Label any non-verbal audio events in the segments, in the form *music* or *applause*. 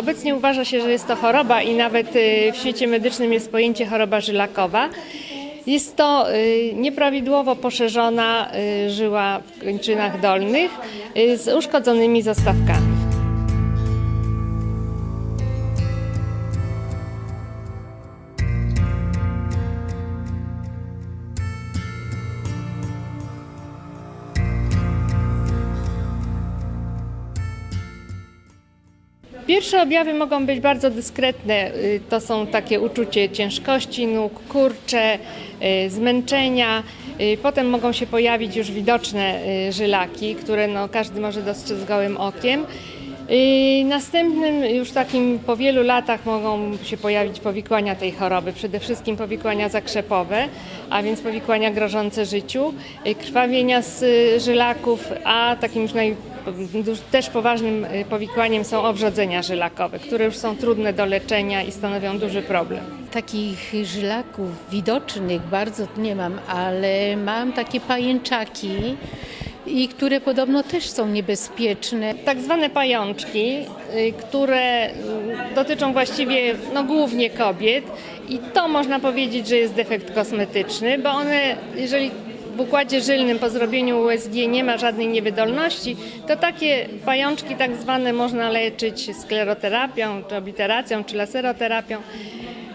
Obecnie uważa się, że jest to choroba i nawet y, w świecie medycznym jest pojęcie choroba żylakowa. Jest to y, nieprawidłowo poszerzona y, żyła w kończynach dolnych z uszkodzonymi zostawkami. Pierwsze objawy mogą być bardzo dyskretne. Y, To są takie uczucie ciężkości nóg, kurcze, y, zmęczenia. Y, Potem mogą się pojawić już widoczne żylaki, które no, każdy może dostrzec gołym okiem. Następnym już takim po wielu latach mogą się pojawić powikłania tej choroby, przede wszystkim powikłania zakrzepowe, a więc powikłania grożące życiu, krwawienia z żylaków, a takim już naj, też poważnym y, powikłaniem są owrzodzenia żylakowe, które już są trudne do leczenia i stanowią duży problem. Takich żylaków widocznych bardzo nie mam, ale mam takie pajęczaki, i które podobno też są niebezpieczne. Tak zwane pajączki, y, które y, dotyczą właściwie no, głównie kobiet i to można powiedzieć, że jest defekt kosmetyczny, bo one, jeżeli w układzie żylnym po zrobieniu USG nie ma żadnej niewydolności, to takie pajączki tak zwane można leczyć skleroterapią, czy obliteracją, czy laseroterapią.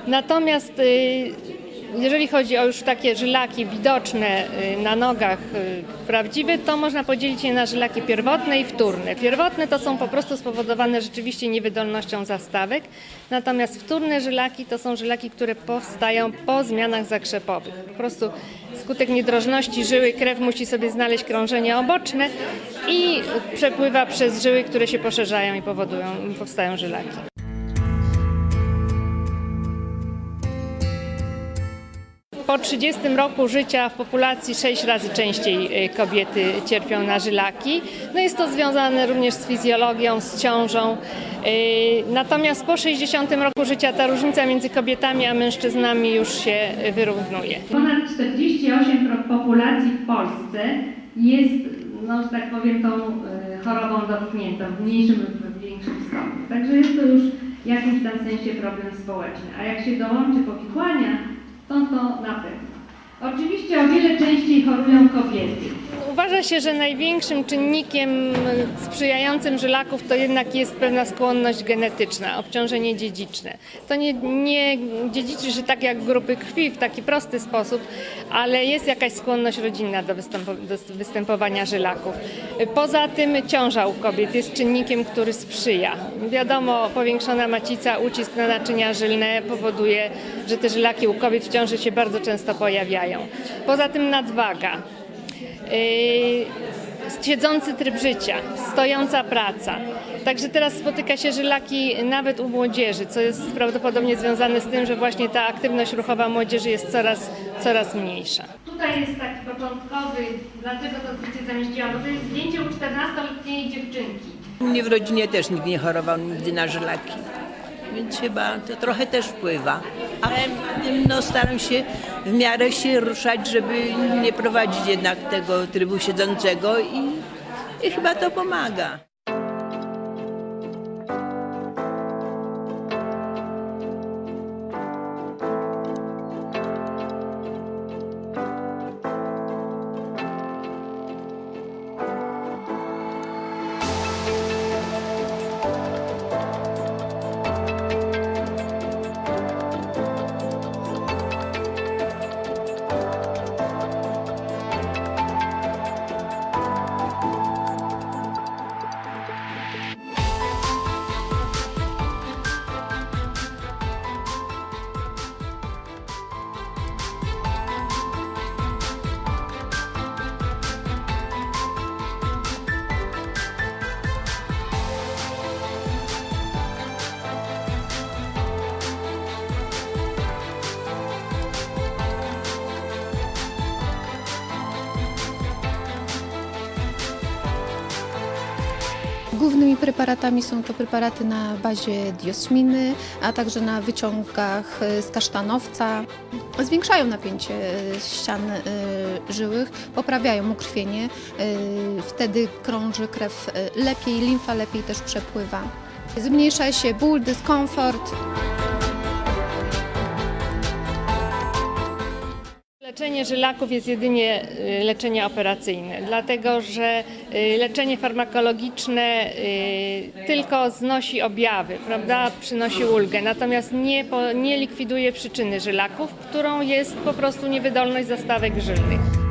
Natomiast y, jeżeli chodzi o już takie żylaki widoczne y, na nogach y, prawdziwe, to można podzielić je na żylaki pierwotne i wtórne. Pierwotne to są po prostu spowodowane rzeczywiście niewydolnością zastawek, natomiast wtórne żylaki to są żylaki, które powstają po zmianach zakrzepowych. Po prostu skutek niedrożności żyły krew musi sobie znaleźć krążenie oboczne i przepływa przez żyły, które się poszerzają i powodują, powstają żylaki. Po 30 roku życia w populacji 6 razy częściej y, kobiety cierpią na żylaki. No jest to związane również z fizjologią, z ciążą. Y, Natomiast po 60 roku życia ta różnica między kobietami a mężczyznami już się wyrównuje. Ponad 48% populacji w Polsce jest, no że tak powiem, tą y, chorobą dotkniętą w mniejszym lub większym stopniu. Także jest to już w jakimś tam sensie problem społeczny. A jak się dołączy powikłania, to to na pewno. Oczywiście o wiele częściej chorują kobiety. Uważa się, że największym czynnikiem sprzyjającym żylaków to jednak jest pewna skłonność genetyczna, obciążenie dziedziczne. To nie, nie dziedziczy się tak jak grupy krwi w taki prosty sposób, ale jest jakaś skłonność rodzinna do, występo, do występowania żylaków. Poza tym ciąża u kobiet jest czynnikiem, który sprzyja. Wiadomo, powiększona macica, ucisk na naczynia żylne powoduje, że te żylaki u kobiet w ciąży się bardzo często pojawiają. Poza tym nadwaga. Yy, siedzący tryb życia, stojąca praca. Także teraz spotyka się żylaki nawet u młodzieży, co jest prawdopodobnie związane z tym, że właśnie ta aktywność ruchowa młodzieży jest coraz, coraz mniejsza. Tutaj jest taki początkowy, dlatego to zdjęcie zamieściłam, bo to jest zdjęcie u 14-letniej dziewczynki. U mnie w rodzinie też nikt nie chorował nigdy na żylaki, więc chyba to trochę też wpływa. Ale no, staram się w miarę się ruszać, żeby nie prowadzić jednak tego trybu siedzącego i, i chyba to pomaga. Głównymi preparatami są to preparaty na bazie diosminy, a także na wyciągach e, z kasztanowca. Zwiększają napięcie e, ścian e, żyłych, poprawiają ukrwienie, wtedy krąży krew lepiej, limfa lepiej też przepływa. Zmniejsza się ból, dyskomfort. Leczenie żylaków jest jedynie y, leczenie operacyjne, dlatego że y, leczenie farmakologiczne y, tylko znosi objawy, prawda, przynosi ulgę, natomiast nie, nie likwiduje przyczyny żylaków, którą jest po prostu niewydolność zastawek żylnych.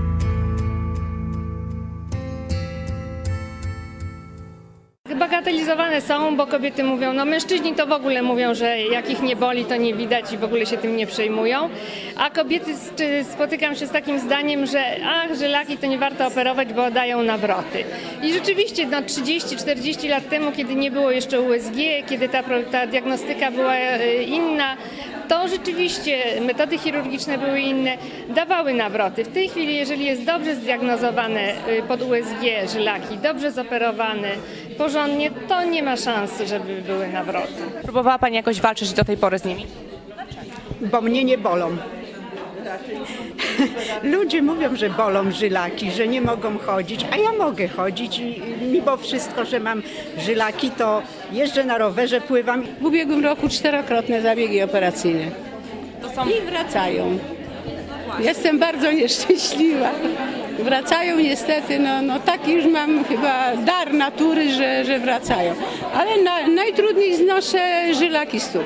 Bagatelizowane są, bo kobiety mówią, no mężczyźni to w ogóle mówią, że jak ich nie boli, to nie widać i w ogóle się tym nie przejmują. A kobiety, czy spotykam się z takim zdaniem, że ach, żylaki to nie warto operować, bo dają nawroty. I rzeczywiście, no 30-40 lat temu, kiedy nie było jeszcze USG, kiedy ta, ta diagnostyka była e, inna, to rzeczywiście metody chirurgiczne były inne, dawały nawroty. W tej chwili, jeżeli jest dobrze zdiagnozowane y, pod USG żylaki, dobrze zoperowane, porządnie, to nie ma szansy, żeby były nawroty. Próbowała Pani jakoś walczyć do tej pory z nimi? bo mnie nie bolą. Ludzie mówią, że bolą żylaki, że nie mogą chodzić, a ja mogę chodzić i mimo wszystko, że mam żylaki, to jeżdżę na rowerze, pływam W ubiegłym roku czterokrotne zabiegi operacyjne są i wracają. Jestem bardzo nieszczęśliwa. Wracają niestety, no, no taki już mam chyba dar natury, że, że wracają. Ale na, najtrudniej znoszę żylaki stóp,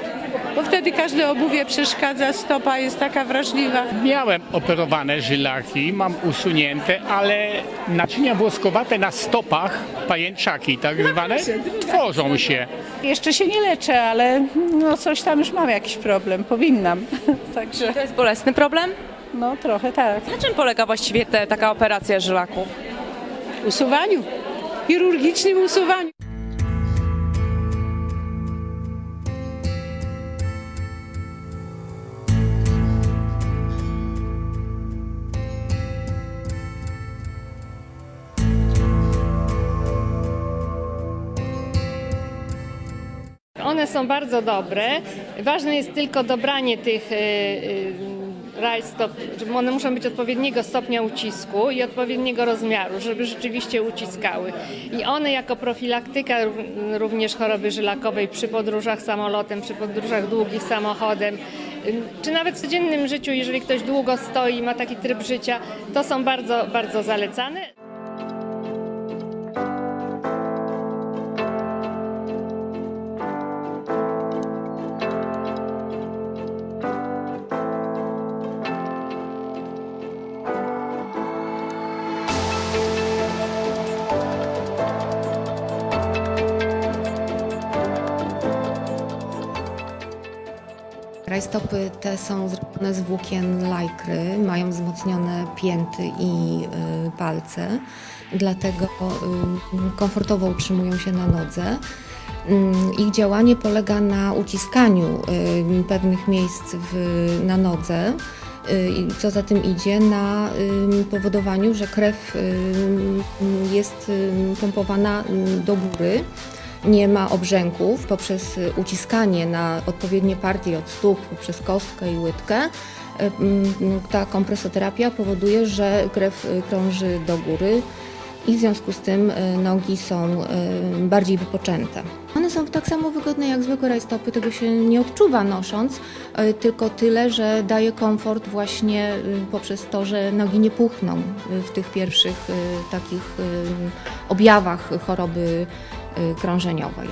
bo wtedy każde obuwie przeszkadza, stopa jest taka wrażliwa. Miałem operowane żylaki, mam usunięte, ale naczynia włoskowate na stopach, pajęczaki tak zwane, tworzą się. Jeszcze się nie leczę, ale no coś tam już mam jakiś problem, powinnam. *laughs* Także to jest bolesny problem? no trochę tak. Na czym polega właściwie te, taka operacja żylaków? Usuwaniu, chirurgicznym usuwaniu. One są bardzo dobre. Ważne jest tylko dobranie tych y, y, rajstop. One muszą być odpowiedniego stopnia ucisku i odpowiedniego rozmiaru, żeby rzeczywiście uciskały. I one jako profilaktyka ró- również choroby żylakowej przy podróżach samolotem, przy podróżach długich samochodem, czy nawet w codziennym życiu, jeżeli ktoś długo stoi, ma taki tryb życia, to są bardzo, bardzo zalecane. Rajstopy te są zrobione z włókien lajkry, mają wzmocnione pięty i y, palce, dlatego y, komfortowo utrzymują się na nodze. Ym, Ich działanie polega na uciskaniu y, pewnych miejsc w, na nodze, i co za tym idzie, na powodowaniu, że krew jest pompowana do góry nie ma obrzęków poprzez y, uciskanie na odpowiednie partie od stóp, poprzez kostkę i łydkę. y, mm, Ta kompresoterapia powoduje, że krew y, krąży do góry i w związku z tym nogi są bardziej wypoczęte. One są tak samo wygodne jak zwykłe rajstopy, tego się nie odczuwa nosząc, tylko tyle, że daje komfort właśnie poprzez to, że nogi nie puchną w tych pierwszych takich objawach choroby krążeniowej.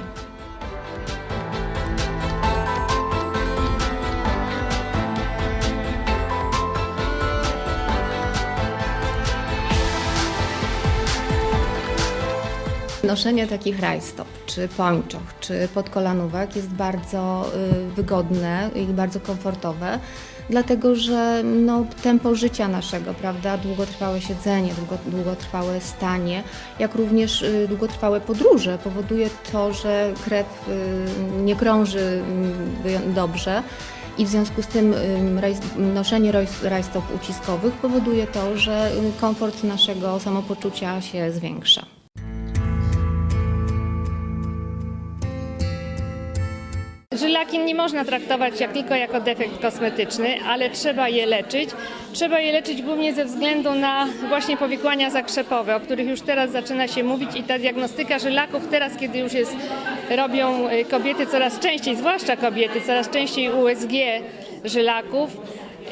Noszenie takich rajstop, czy pończoch, czy podkolanówek jest bardzo y, wygodne i bardzo komfortowe, dlatego że no, tempo życia naszego, prawda, długotrwałe siedzenie, długo, długotrwałe stanie, jak również y, długotrwałe podróże powoduje to, że krew y, nie krąży dobrze. I w związku z tym noszenie rajstop uciskowych powoduje to, że komfort naszego samopoczucia się zwiększa. Żylaki nie można traktować jak tylko jako defekt kosmetyczny, ale trzeba je leczyć. Trzeba je leczyć głównie ze względu na właśnie powikłania zakrzepowe, o których już teraz zaczyna się mówić i ta diagnostyka żylaków teraz, kiedy już jest, robią y, kobiety coraz częściej, zwłaszcza kobiety, coraz częściej USG żylaków,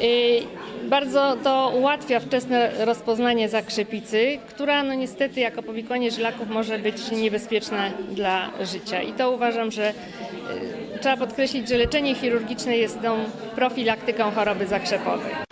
y, bardzo to ułatwia wczesne rozpoznanie zakrzepicy, która no niestety jako powikłanie żylaków może być niebezpieczna dla życia. I to uważam, że y, trzeba podkreślić, że leczenie chirurgiczne jest tą profilaktyką choroby zakrzepowej.